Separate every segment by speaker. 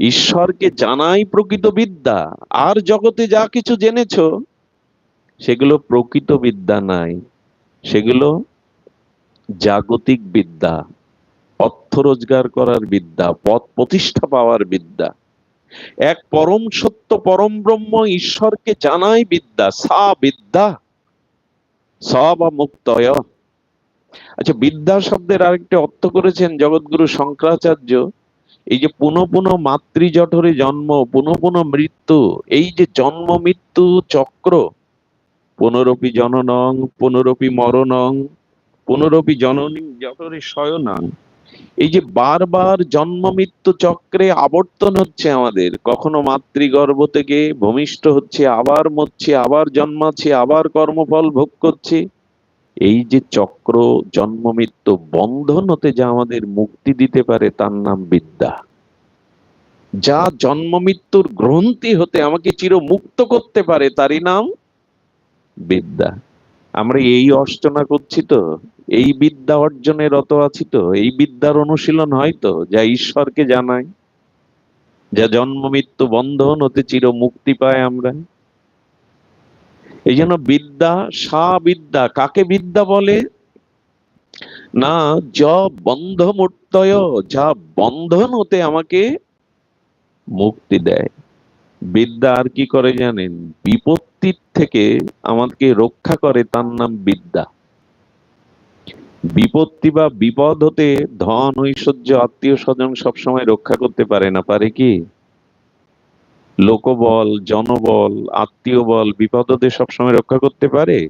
Speaker 1: ঈশ্বরকে জানাই প্রকৃত বিদ্যা। আর জগতে যা কিছু জেনেছ, সেগুলো প্রকৃত বিদ্যা নাই। সেগুলো জাগতিক বিদ্যা, অর্থ রোজগার করার বিদ্যা, পথ প্রতিষ্ঠা পাওয়ার বিদ্যা। এক পরম সত্য, পরম ব্রহ্ম ঈশ্বরকে জানাই বিদ্যা, সা বিদ্যা, স বা মুক্তয়। আচ্ছা বিদ্যা শব্দের আরেকটি অর্থ করেছেন জগৎগুরু শঙ্করাচার্য। এই যে পুনঃ পুনঃ মাতৃ জঠরে জন্ম, পুনঃ পুনঃ মৃত্যু, এই যে জন্ম মৃত্যু চক্র, পুনরপি জননং, পুনরপি মরণং, পুনরপি জননী, জঠরে শয়নং। এই যে বারবার জন্ম মৃত্যু চক্রে আবর্তন হচ্ছে আমাদের, কখনো মাতৃগর্ভ থেকে ভূমিষ্ঠ হচ্ছে, আবার মরছে, আবার জন্মাচ্ছে, আবার কর্মফল ভোগ করছে এই যে চক্র জন্ম মৃত্যু বন্ধন হতে যা আমাদের মুক্তি দিতে পারে, তার নাম বিদ্যা। যা জন্ম মৃত্যুর গ্রন্থি হতে আমাকে চির মুক্ত করতে পারে, তারই নাম বিদ্যা। আমরা এই অর্চনা করছি তো, এই বিদ্যা অর্জনে রত আছি তো, এই বিদ্যার অনুশীলন হয় তো, যা ঈশ্বরকে জানায় যা জন্ম মৃত্যু বন্ধন হতে চির মুক্তি পায় আমরা। এই জন্য বিদ্যা সা বিদ্যা কাকে বিদ্যা বলে? না, য বন্ধ মুক্তয় যা বন্ধন হতে আমাকে মুক্তি দেয়। বিদ্যা আর কি করে জানেন? বিপত্তির থেকে আমাকে রক্ষা করে, তার নাম বিদ্যা। বিপত্তি বা বিপদ হতে ধন, ঐশ্বর্য আত্মীয় স্বজন সবসময় রক্ষা করতে পারে না, পারে কি? লোকবল, জনবল আত্মীয় বল বিপদ হতে সবসময় রক্ষা করতে পারে।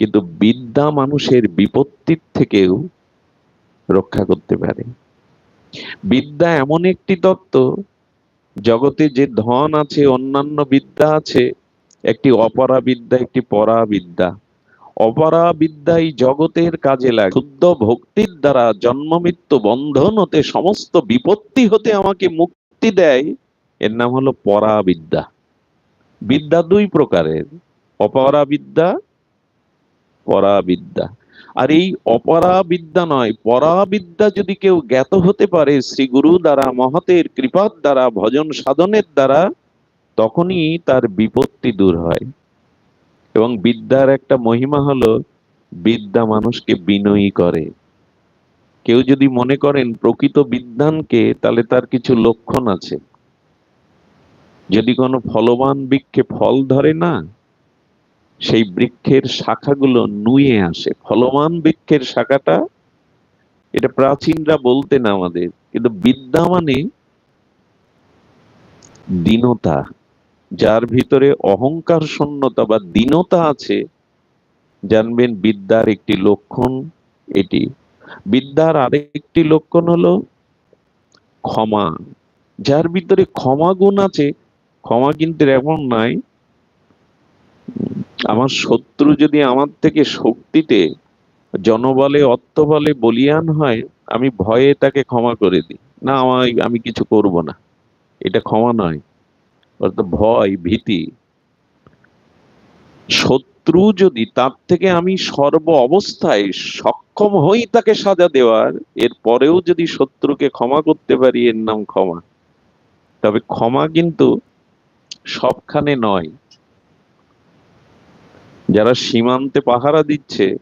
Speaker 1: কিন্তু বিদ্যা মানুষের বিপত্তির থেকেও রক্ষা করতে পারে। বিদ্যা এমন একটি তত্ত্ব, জগতে যে ধন আছে, অন্যান্য বিদ্যা আছে, একটি অপরা বিদ্যা একটি পরা বিদ্যা অপরা বিদ্যাই জগতের কাজে লাগে। শুদ্ধ ভক্তির দ্বারা জন্ম মৃত্যু বন্ধন হতে, সমস্ত বিপত্তি হতে আমাকে মুক্তি দেয় এর নাম হলো পরা বিদ্যা দুই প্রকারের অপরা বিদ্যা পরা বিদ্যা আর এই অপরা বিদ্যা নয় পরা বিদ্যা যদি কেউ জ্ঞাত হতে পারে শ্রী গুরু দ্বারা, মহতের কৃপার দ্বারা, ভজন সাধনের দ্বারা, তখনই তার বিপত্তি দূর হয়। এবং বিদ্যার একটা মহিমা হলো, বিদ্যা মানুষকে বিনয়ী করে। কেউ যদি মনে করেন, প্রকৃত বিদ্যানকে, তাহলে তার কিছু লক্ষণ আছে। যদি কোনো ফলবান বৃক্ষে ফল ধরে না, সেই বৃক্ষের শাখাগুলো নুয়ে আসে। ফলবান বৃক্ষের শাখাটা, এটা প্রাচীনরা বলতেন আমাদের, কিন্তু বিদ্যা মানে দীনতা, যার ভিতরে অহংকার শূন্যতা বা দীনতা আছে। জানবেন বিদ্যার একটি লক্ষণ এটি। বিদ্যার আরেকটি লক্ষণ হলো ক্ষমা, যার ভিতরে ক্ষমা গুণ আছে ক্ষমা কিন্তু এমন নাই। আমার শত্রু যদি আমার থেকে শক্তিতে, জনবলে, অর্থবলে বলিয়ান হয়, আমি ভয়ে তাকে ক্ষমা করে দিই। না, আমায়, আমি কিছু করব না। এটা ক্ষমা নয়, অর্থাৎ ভয়, ভীতি। শত্রু যদি তার থেকে আমি সর্ব অবস্থায় সক্ষম হই তাকে সাজা দেওয়ার, এর পরেও যদি শত্রুকে ক্ষমা করতে পারি, এর নাম ক্ষমা। তবে ক্ষমা কিন্তু সবখানে নয়। যারা সীমান্তে পাহারা দিচ্ছে,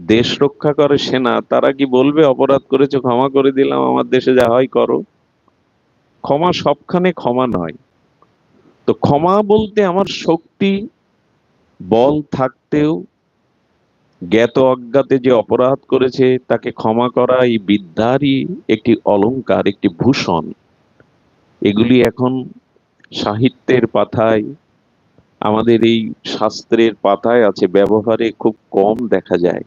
Speaker 1: দেশ রক্ষা করে সেনা তারা কি বলবে, অপরাধ করেছ, ক্ষমা করে দিলাম, আমার দেশে যা হয় করো? ক্ষমা সবখানে ক্ষমা নয়। তো ক্ষমা বলতে আমার শক্তি, বল থাকতেও, জ্ঞাত অজ্ঞাতে যে অপরাধ করেছে, তাকে ক্ষমা করা এই বিদ্যারই একটি অলংকার, একটি ভূষণ। এগুলি এখন সাহিত্যের পাতায়, আমাদের এই শাস্ত্রের পাতায় আছে, ব্যবহারে খুব কম দেখা যায়।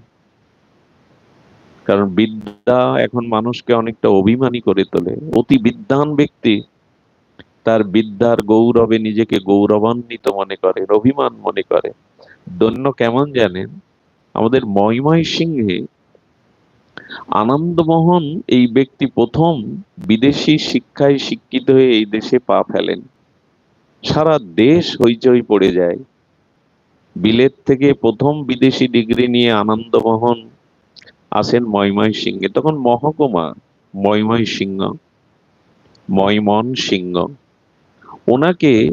Speaker 1: কারণ বিদ্যা এখন মানুষকে অনেকটা অভিমানী করে তোলে। অতি বিদ্যান ব্যক্তি তার বিদ্যার গৌরবে নিজেকে গৌরবান্বিত মনে করে, অভিমান মনে করে। দন্য কেমন জানেন? আমাদের ময়ময় সিংহে আনন্দমোহন এই ব্যক্তি প্রথম বিদেশি শিক্ষায় শিক্ষিত হয়ে এই দেশে পা ফেলেন। সারা দেশ হইচই পড়ে যায়। বিলেত থেকে প্রথম বিদেশি ডিগ্রি নিয়ে আনন্দমোহন আসেন ময়ময় সিংহে। তখন মহকুমা ময়ময় সিংহ ময়মন সিংহ। ওনাকে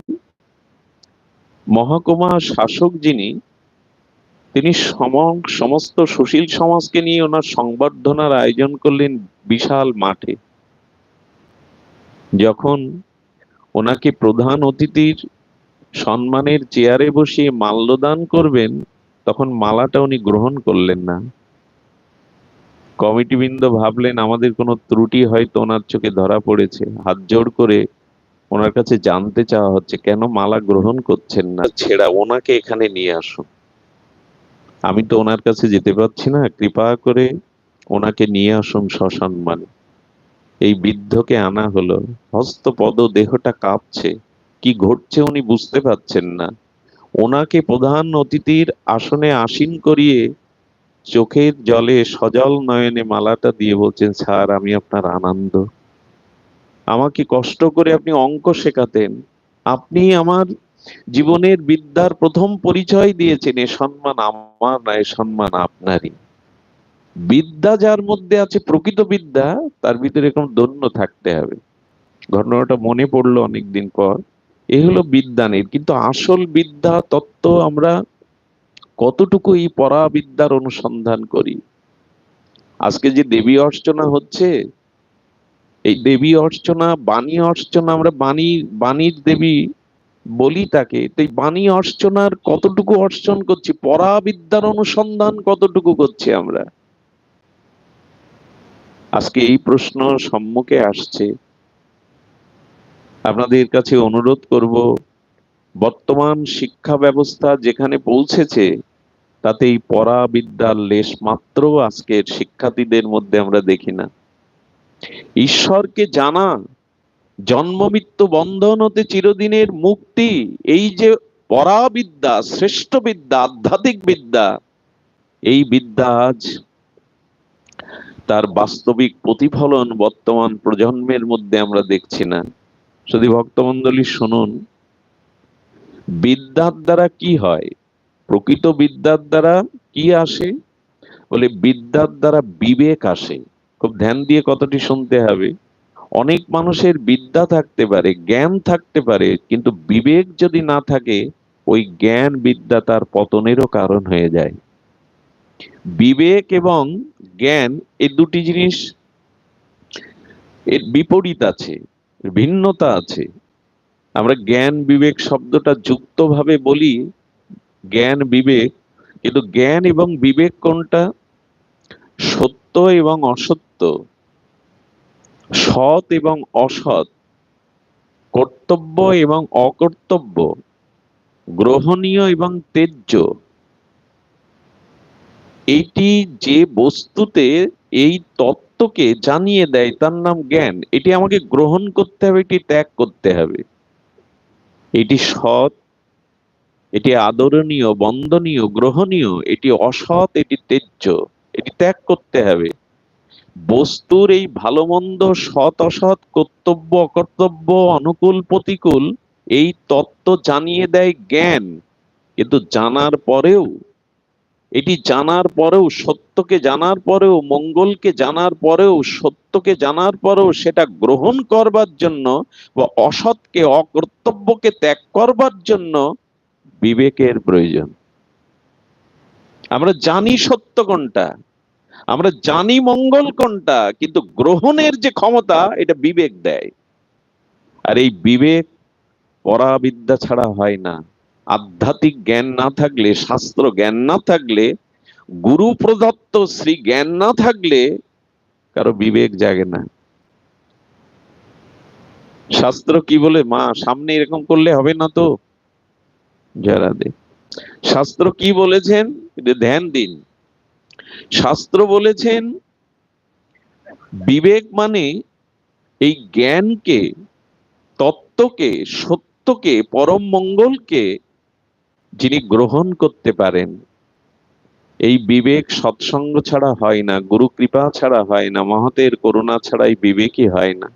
Speaker 1: মহকুমা শাসক যিনি, তিনি সম- সমস্ত সুশীল সমাজকে নিয়ে ওনার সংবর্ধনার আয়োজন করলেন বিশাল মাঠে। যখন ওনাকে প্রধান অতিথির সম্মানের চেয়ারে বসিয়ে মাল্যদান করবেন, তখন মালাটা উনি গ্রহণ করলেন না। কমিটিবৃন্দ ভাবলেন, আমাদের কোনো ত্রুটি হয়তো ওনার চোখে ধরা পড়েছে। হাত জোড় করে ওনার কাছে জানতে চাওয়া হচ্ছে, কেন মালা গ্রহণ করছেন না? ছেড়া, ওনাকে এখানে নিয়ে আসুন। আমি তো ওনার কাছে যেতে পারছি না। কৃপা করে ওনাকে নিয়ে আসুন সসম্মানে এই বৃদ্ধকে আনা হলো। হস্তপদ দেহটা কাঁপছে। কি ঘটছে উনি বুঝতে পারছেন না। ওনাকে প্রধান অতিথির আসনে আসীন করিয়ে চোখের জলে সজল নয়নে মালাটা দিয়ে বলছেন, স্যার, আমি আপনার আনন্দ। আমাকে কষ্ট করে আপনি অঙ্ক শেখাতেন। আপনি আমার জীবনের বিদ্যার প্রথম পরিচয় দিয়েছেন। এ সম্মান আমার না, এ সম্মান আপনারই। বিদ্যা যার মধ্যে আছে প্রকৃত বিদ্যা, তার ভিতরে এরকম দন্য থাকতে হবে। ঘটনাটা মনে পড়ল অনেকদিন পর। এ হলো বিদ্যানের। কিন্তু আসল বিদ্যা তত্ত্ব আমরা কতটুকু এই পরা বিদ্যার অনুসন্ধান করি? আজকে যে দেবী অর্চনা হচ্ছে, এই দেবী অর্চনা, বাণী অর্চনা, আমরা বাণী, বাণীর দেবী বলি তাকে, তো এই বাণী অর্চনার কতটুকু অর্চন করছি পরা বিদ্যার অনুসন্ধান কতটুকু করছি আমরা? আজকে এই প্রশ্ন সম্মুখে আসছে। আপনাদের কাছে অনুরোধ করব, বর্তমান শিক্ষা ব্যবস্থা যেখানে পৌঁছেছে তাতে এই পড়া বিদ্যার লেশ মাত্র আজকের শিক্ষার্থীদের মধ্যে আমরা দেখি না। ঈশ্বরকে জানা, জন্ম মৃত্যু বন্ধন হতে চিরদিনের মুক্তি, এই যে পড়া বিদ্যা, শ্রেষ্ঠ বিদ্যা, আধ্যাত্মিক বিদ্যা, এই বিদ্যা আজ তার বাস্তবিক প্রতিফলন বর্তমান প্রজন্মের মধ্যে আমরা দেখছি না। যদি ভক্তমন্ডলী শুনুন। বিদ্যার দ্বারা কি হয়? প্রকৃত বিদ্যার দ্বারা কি আসে? বলে, বিদ্যার দ্বারা বিবেক আসে। খুব ধ্যান দিয়ে কতটি শুনতে হবে। অনেক মানুষের বিদ্যা থাকতে পারে, জ্ঞান থাকতে পারে, কিন্তু বিবেক যদি না থাকে, ওই জ্ঞান বিদ্যা তার পতনেরও কারণ হয়ে যায়। বিবেক এবং জ্ঞান এই দুটি জিনিস এর বিপরীত আছে ভিন্নতা আছে। আমরা জ্ঞান, বিবেক শব্দটা যুক্তভাবে বলি জ্ঞান, বিবেক, কিন্তু জ্ঞান এবং বিবেক কোনটা? সত্য এবং অসত্য। সৎ এবং অসৎ, কর্তব্য এবং অকর্তব্য, গ্রহণীয় এবং তেজ্য এটি যে বস্তুতে এই তত্ত্বকে জানিয়ে দেয় তার নাম জ্ঞান, এটি আমাকে গ্রহণ করতে হবে, এটি ত্যাগ করতে হবে। এটি সৎ, এটি আদরণীয়, বন্দনীয়, গ্রহণীয়, এটি অসৎ, এটি তেজ্য, এটি ত্যাগ করতে হবে। বস্তুর এই ভালো মন্দ, সৎ, অসৎ, কর্তব্য, অকর্তব্য, অনুকূল, প্রতিকূল, এই তত্ত্ব জানিয়ে দেয় জ্ঞান। কিন্তু জানার পরেও এটি জানার পরেও, সত্যকে জানার পরেও, মঙ্গলকে জানার পরেও, সত্যকে জানার পরেও সেটা গ্রহণ করবার জন্য বা অসৎকে, অকর্তব্যকে ত্যাগ করবার জন্য বিবেকের প্রয়োজন। আমরা জানি সত্য কোনটা, আমরা জানি মঙ্গল কোনটা, কিন্তু গ্রহণের যে ক্ষমতা, এটা বিবেক দেয়। আর এই বিবেক পরাবিদ্যা ছাড়া হয় না। আধ্যাত্মিক জ্ঞান না থাকলে, শাস্ত্র জ্ঞান না থাকলে, গুরু প্রদত্ত শ্রী জ্ঞান না থাকলে কারও বিবেক জাগে না। শাস্ত্র কি বলে, মা, সামনে এরকম করলে হবে না তো? যারা দে। শাস্ত্র কি বলেছেন? ধ্যান দিন। শাস্ত্র বলেছেন, বিবেক মানে এই জ্ঞানকে, তত্ত্বকে, সত্যকে, পরম মঙ্গলকে যিনি গ্রহণ করতে পারেন, এই বিবেক সৎসঙ্গ ছাড়া হয় না, গুরু কৃপা ছাড়া হয় না, মহতের করুণা ছাড়াই বিবেকই হয় না।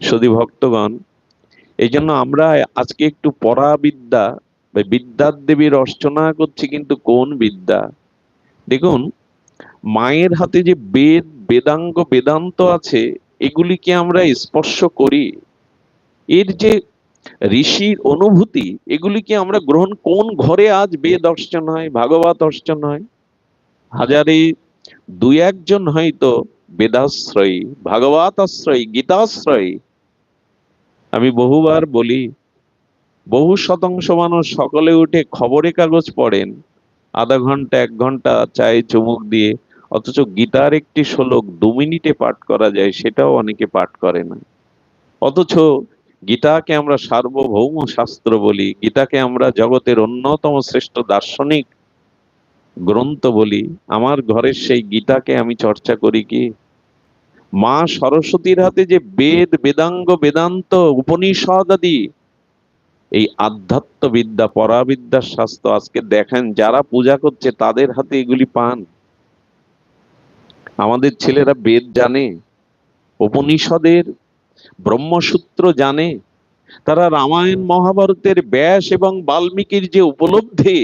Speaker 1: সদি ভক্তগণ এই জন্য আমরা আজকে একটু পড়া বিদ্যা বা বিদ্যার দেবীর অর্চনা করছি কিন্তু কোন বিদ্যা? দেখুন, মায়ের হাতে যে বেদ, বেদাঙ্গ, বেদান্ত আছে, এগুলিকে আমরা স্পর্শ করি, এর যে ঋষির অনুভূতি, এগুলিকে আমরা গ্রহণ কোন ঘরে আজ বেদ অর্চন হয়, ভাগবত অর্চন হয়? হাজারে দুই একজন হয়তো বেদাশ্রয়ী ভাগবত আশ্রয়ী গীতাশ্রয়ী। আমি বহুবার বলি, বহু শতাংশ মানুষ সকলে উঠে খবরে কাগজ পড়েন, আধা ঘণ্টা, এক ঘণ্টা চায়ে চুমুক দিয়ে, অথচ গীতার একটি শ্লোক দু মিনিটে পাঠ করা যায়, সেটাও অনেকে পাঠ করে না। অথচ গীতাকে আমরা সার্বভৌম শাস্ত্র বলি, গীতাকে আমরা জগতের অন্যতম শ্রেষ্ঠ দার্শনিক গ্রন্থ বলি। আমার ঘরের সেই গীতাকে আমি চর্চা করি কি? মা সরস্বতীর হাতে যে বেদ, বেদাঙ্গ, বেদান্ত, উপনিষদ আদি, এই আধ্যাত্ম বিদ্যা, পরাবিদ্যার শাস্ত্র আজকে দেখেন, যারা পূজা করছে তাদের হাতে এগুলি পান। আমাদের ছেলেরা বেদ জানে। উপনিষদের ব্রহ্মসূত্র জানে। তারা রামায়ণ মহাভারতের ব্যাস এবং বাল্মীকির যে উপলব্ধি,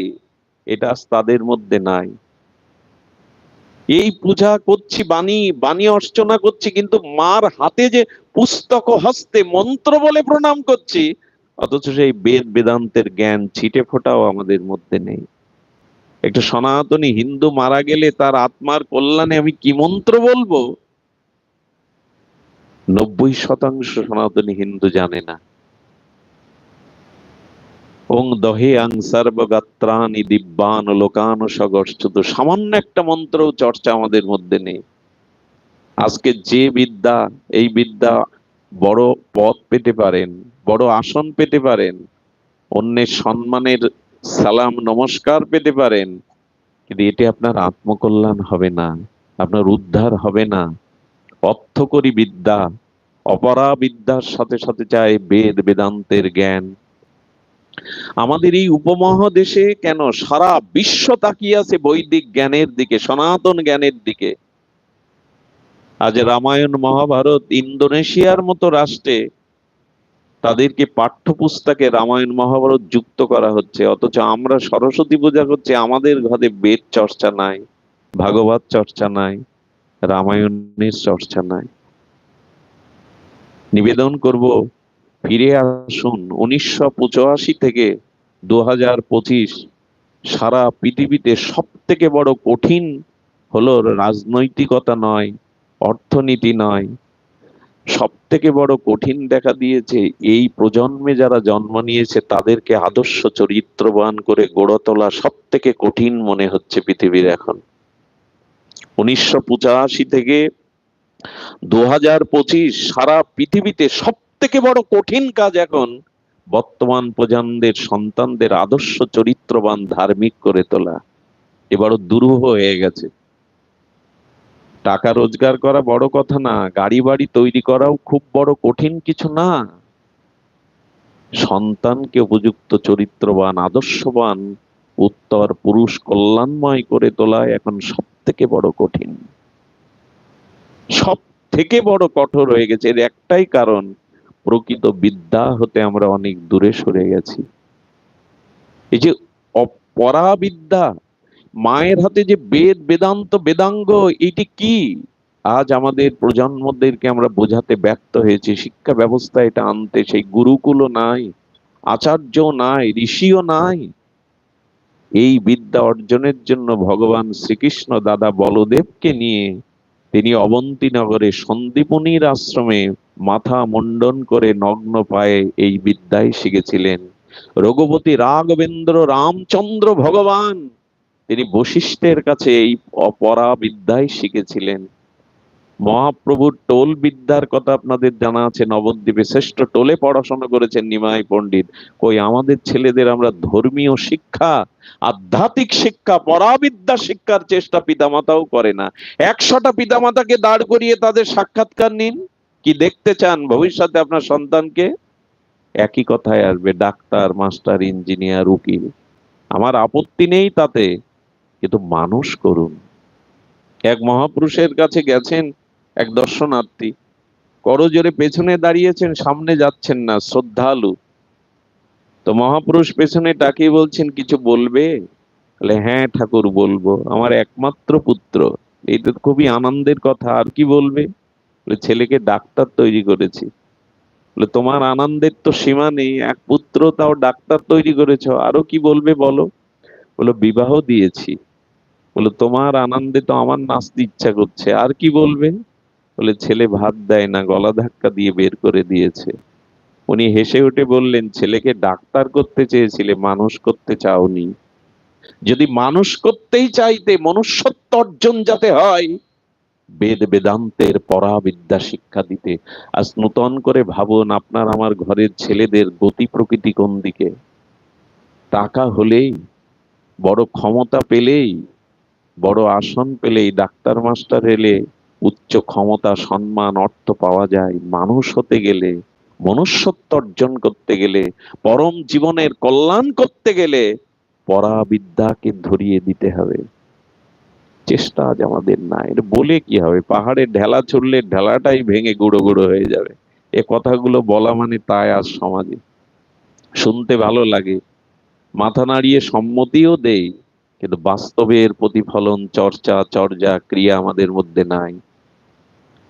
Speaker 1: এটা তাদের মধ্যে নাই। এই পূজা করছি বাণী বাণী অর্চনা করছি, কিন্তু মার হাতে যে পুস্তক হস্তে মন্ত্র বলে প্রণাম করছি, অথচ সেই বেদ বেদান্তের জ্ঞান ছিটে ফোটাও আমাদের মধ্যে নেই। একটা সনাতনী হিন্দু মারা গেলে তার আত্মার কল্যাণে আমি কি মন্ত্র বলব? নব্বই শতাংশ সনাতনী হিন্দু জানে না। ওং দহে আং সর্বগাত্রানি দিব্যান লোকান সগর্ষুত সামান্য একটা মন্ত্র চর্চা আমাদের মধ্যে নেই। আজকে যে বিদ্যা, এই বিদ্যা বড় পথ পেতে পারেন, বড় আসন পেতে পারেন, অন্যের সম্মানের সালাম, নমস্কার পেতে পারেন, কিন্তু এটি আপনার আত্মকল্যাণ হবে না, আপনার উদ্ধার হবে না। অর্থকরী বিদ্যা অপরা বিদ্যার সাথে সাথে চায় বেদ বেদান্তের জ্ঞান। আমাদের এই উপমহাদেশে কেন সারা বিশ্ব তাকিয়ে আছে বৈদিক জ্ঞানের দিকে, সনাতন জ্ঞানের দিকে? আজ রামায়ণ, মহাভারত, ইন্দোনেশিয়ার মতো রাষ্ট্রে তাদেরকে পাঠ্যপুস্তকে রামায়ণ, মহাভারত যুক্ত করা হচ্ছে, অথচ আমরা সরস্বতী পূজা করছি, আমাদের ঘরে বেদ চর্চা নাই, ভাগবত চর্চা নাই। রামায়ণের চর্চা নাই। নিবেদন করব, ফিরে আসুন। উনিশশো পঁচাশি থেকে দু হাজার পঁচিশ সারা পৃথিবীতে সব থেকে বড় কঠিন হলো রাজনৈতিকতা নয়, অর্থনীতি নয়। সব থেকে বড় কঠিন দেখা দিয়েছে এই প্রজন্মে যারা জন্ম নিয়েছে, তাদেরকে আদর্শ চরিত্রবান করে গড়ে তোলা সব থেকে কঠিন মনে হচ্ছে পৃথিবীর এখন। উনিশশো পঁচাশি থেকে দু হাজার পঁচিশ সারা পৃথিবীতে সব থেকে বড় কঠিন কাজ এখন বর্তমান প্রজন্মের সন্তানদের আদর্শ চরিত্রবান ধার্মিক করে তোলা। এবার দুরূহ হয়ে গেছে। টাকা রোজগার করা বড় কথা না গাড়ি বাড়ি তৈরি করাও খুব বড় কঠিন কিছু না। সন্তানকে উপযুক্ত চরিত্রবান, আদর্শবান উত্তর পুরুষ কল্যাণময় করে তোলা এখন সব থেকে বড় কঠিন। সব থেকে বড় কঠোর হয়ে গেছে। এর একটাই কারণ, প্রকৃত বিদ্যা হতে আমরা অনেক দূরে সরে গেছি। এই যে পরাবিদ্যা মায়ের হাতে যে বেদ, বেদান্ত, বেদাঙ্গ, এটি কি? আজ আমাদের প্রজন্মদেরকে আমরা বোঝাতে ব্যর্থ হয়েছি। শিক্ষা ব্যবস্থা এটা আনতে। সেই গুরুকুলও নাই আচার্য নাই, ঋষিও নাই। এই বিদ্যা অর্জনের জন্য ভগবান শ্রীকৃষ্ণ দাদা বলদেবকে নিয়ে তিনি অবন্তীনগরে সন্দীপনীর আশ্রমে মাথা মণ্ডন করে নগ্ন পায়ে এই বিদ্যায় শিখেছিলেন। রঘুপতি রাঘবেন্দ্র রামচন্দ্র ভগবান, তিনি বশিষ্ঠের কাছে এই অপরা বিদ্যায় শিখেছিলেন। মহাপ্রভুর টোল বিদ্যার কথা আপনাদের জানা আছে, নবদ্বীপে শ্রেষ্ঠ টোলে পড়াশোনা করেছেন নিমাই পণ্ডিত। কই, আমাদের ছেলেদের আমরা ধর্মীয় শিক্ষা, আধ্যাত্মিক শিক্ষা, পরাবিদ্যা শিক্ষার চেষ্টা পিতামাতাও করে না। একশোটা পিতামাতাকে দাঁড় করিয়ে তাদের সাক্ষাৎকার নিন। কি দেখতে চান ভবিষ্যতে আপনার সন্তানকে? একই কথায় আসবে, ডাক্তার, মাস্টার, ইঞ্জিনিয়ার, উকিল। আমার আপত্তি নেই তাতে, কিন্তু মানুষ করুন। এক মহাপুরুষের কাছে গেছেন এক দর্শনার্থী। করজোরে পেছনে দাঁড়িয়েছেন, সামনে যাচ্ছেন না, শ্রদ্ধালু। তো মহাপুরুষ পেছনে তাকিয়ে বলছেন, কিছু বলবে? বলে হ্যাঁ ঠাকুর, বলব। আমার একমাত্র পুত্র। এই তো খুবই আনন্দের কথা, আর কি বলবে? বলে, ছেলেকে ডাক্তার তৈরি করেছি। বলে, তোমার আনন্দের তো সীমা নেই, এক পুত্র তাও ডাক্তার তৈরি করেছ, আরও কি বলবে বলো? বলো, বিবাহ দিয়েছি। বলে, তোমার আনন্দে তো আমার নাচতে ইচ্ছা করছে, আর কি বলবে? বলে, ছেলে ভাত দেয় না, গলা ধাক্কা দিয়ে বের করে দিয়েছে। উনি হেসে উঠে বললেন, ছেলেকে ডাক্তার করতে চেয়েছিলে, মানুষ করতে চাওনি। যদি মানুষ করতেই চাইতে মনুষ্যত্ব অর্জন যাতে হয়, বেদ বেদান্তের পরাবিদ্যা শিক্ষা দিতে। আজ নূতন করে ভাবুন, আপনার আমার ঘরের ছেলেদের গতি প্রকৃতি কোন দিকে? টাকা হলেই, বড় ক্ষমতা পেলেই, বড় আসন পেলেই, ডাক্তার মাস্টার এলে উচ্চ ক্ষমতা, সম্মান, অর্থ পাওয়া যায়। মানুষ হতে গেলে, মনুষ্যত্ব অর্জন করতে গেলে, পরম জীবনের কল্যাণ করতে গেলে পরাবিদ্যাকে ধরিয়ে দিতে হবে। চেষ্টা আজ আমাদের নাই। এটা বলে কি হবে? পাহাড়ে ঢেলা ছুড়লে ঢেলাটাই ভেঙে গুঁড়ো গুঁড়ো হয়ে যাবে। এ কথাগুলো বলা মানে তাই আজ সমাজে। শুনতে ভালো লাগে। মাথা নাড়িয়ে সম্মতিও দেই। কিন্তু বাস্তবের প্রতিফলন, চর্চা, চর্যা, ক্রিয়া আমাদের মধ্যে নাই।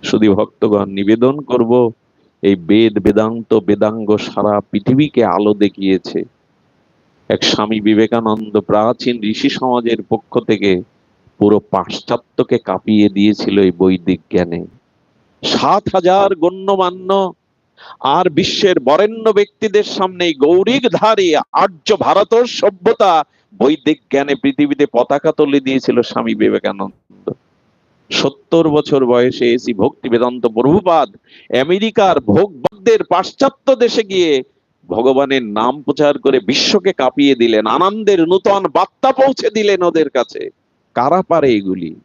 Speaker 1: শুধু ভক্তগণ নিবেদন করব, এই বেদ বেদান্ত বেদাঙ্গ সারা পৃথিবীকে আলো দেখিয়েছে। এক স্বামী বিবেকানন্দ প্রাচীন ঋষি সমাজের পক্ষ থেকে পুরো পাশ্চাত্যকে কাঁপিয়ে দিয়েছিল এই বৈদিক জ্ঞানে। সাত হাজার গণ্যমান্য আর বিশ্বের বরেণ্য ব্যক্তিদের সামনে গৌরিক ধারী আর্য ভারতের সভ্যতা বৈদিক জ্ঞানে পৃথিবীতে পতাকা তুলে দিয়েছিল স্বামী বিবেকানন্দ। সত্তর বছর বয়সে এসি ভক্তি বেদান্ত প্রভুপাদ, আমেরিকার ভোগবাদদের পাশ্চাত্য দেশে গিয়ে ভগবানের নাম প্রচার করে বিশ্বকে কাঁপিয়ে দিলেন, আনন্দের নূতন বার্তা পৌঁছে দিলেন ওদের কাছে। কারা পারে এগুলি?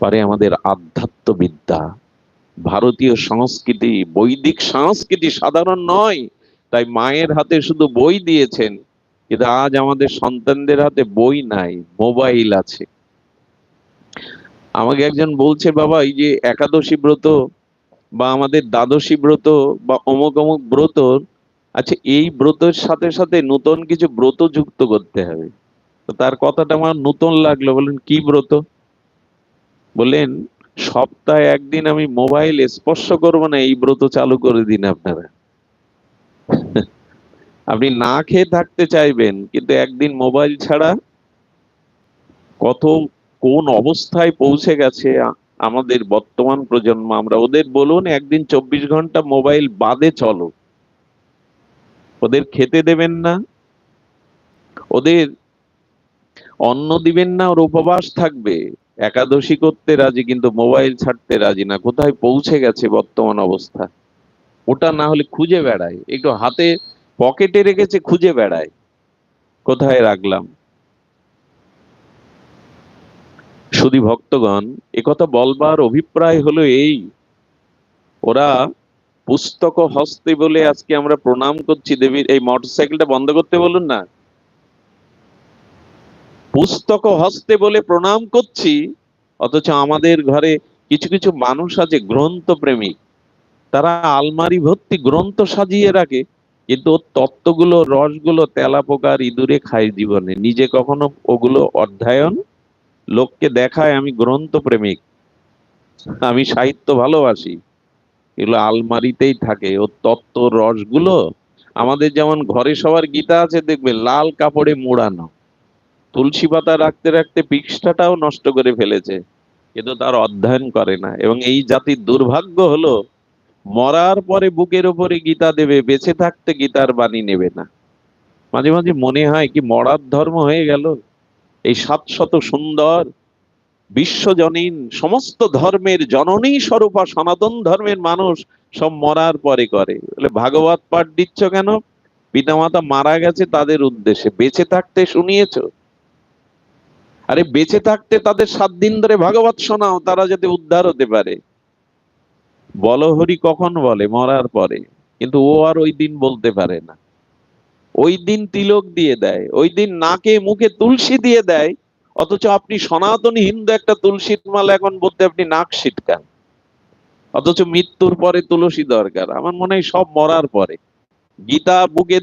Speaker 1: পারে আমাদের আধ্যাত্ম বিদ্যা ভারতীয় সংস্কৃতি বৈদিক সংস্কৃতি সাধারণ নয়, তাই মায়ের হাতে শুধু বই দিয়েছেন, কিন্তু আজ আমাদের সন্তানদের হাতে বই নাই, মোবাইল আছে। আমাকে একজন বলছে, বাবা, এই যে একাদশী ব্রত বা আমাদের দ্বাদশী ব্রত বা অমুক অমুক ব্রত আচ্ছা এই ব্রতের সাথে সাথে নতুন কিছু ব্রত যুক্ত করতে হবে। তো তার কথাটা আমার নতুন লাগল বলেন কি ব্রত? বললেন, সপ্তাহে একদিন আমি মোবাইল স্পর্শ করব না, এই ব্রত চালু করে দিন আপনারা। আপনি না খেয়ে থাকতে চাইবেন, কিন্তু একদিন মোবাইল ছাড়া কত কোন অবস্থায় পৌঁছে গেছে আমাদের বর্তমান প্রজন্ম? আমরা ওদের বলুন, একদিন চব্বিশ ঘণ্টা মোবাইল বাদে চলো। ওদের খেতে দেবেন না। ওদের অন্ন দিবেন না, ওর উপবাস থাকবে। একাদশী করতে রাজি, কিন্তু মোবাইল ছাড়তে রাজি না। কোথায় পৌঁছে গেছে বর্তমান অবস্থা? ওটা না হলে খুঁজে বেড়ায়। একটু হাতে পকেটে রেখেছে, খুঁজে বেড়ায়। কোথায় রাখলাম? শুধু ভক্তগণ একথা বলবার অভিপ্রায় হলো এই। ওরা পুস্তক হস্তে বলে আজকে আমরা প্রণাম করছি দেবীর, এই মোটরসাইকেলটা বন্ধ করতে বলুন না। পুস্তক হস্তে বলে প্রণাম করছি, অথচ আমাদের ঘরে কিছু কিছু মানুষ আছে গ্রন্থ প্রেমিক তারা আলমারি ভর্তি গ্রন্থ সাজিয়ে রাখে, কিন্তু ওর তত্ত্বগুলো, রসগুলো তেলা পোকার ইঁদুরে খায় জীবনে। নিজে কখনো ওগুলো অধ্যয়ন লোককে দেখায় আমি গ্রন্থ প্রেমিক আমি সাহিত্য ভালোবাসি। এগুলো আলমারিতেই থাকে। ওর তত্ত্ব, রসগুলো আমাদের যেমন ঘরে সবার গীতা আছে, দেখবে লাল কাপড়ে মোড়ানো। তুলসী পাতা রাখতে রাখতে পৃষ্ঠাটাও নষ্ট করে ফেলেছে। কিন্তু তার অধ্যয়ন করে না। এবং এই জাতির দুর্ভাগ্য হলো, মরার পরে বুকের ওপরে গীতা দেবে, বেঁচে থাকতে গীতার বাণী নেবে না। মাঝে মাঝে মনে হয় কি মরার ধর্ম হয়ে গেল? এই সাত শত সুন্দর বিশ্বজনীন সমস্ত ধর্মের জননী স্বরূপা সনাতন ধর্মের মানুষ সব মরার পরে করে। ভাগবত পাঠ দিচ্ছ কেন? পিতামাতা মারা গেছে তাদের উদ্দেশ্যে। বেঁচে থাকতে শুনিয়েছো? আরে বেঁচে থাকতে তাদের সাত দিন ধরে ভাগবত শোনাও, তারা যাতে উদ্ধার হতে পারে। বলহরি কখন বলে? মরার পরে। কিন্তু ও আর ওই দিন বলতে পারে না। ওই দিন তিলক দিয়ে দেয়, ওই দিন নাকে মুখে তুলসী দিয়ে দেয়, অথচ আপনি সনাতনী হিন্দু একটা তুলসীর মালা এখন বলতে আপনি নাক সিটকান অথচ মৃত্যুর পরে তুলসী দরকার। আমার মনে হয় সব মরার পরে। গীতা বুকে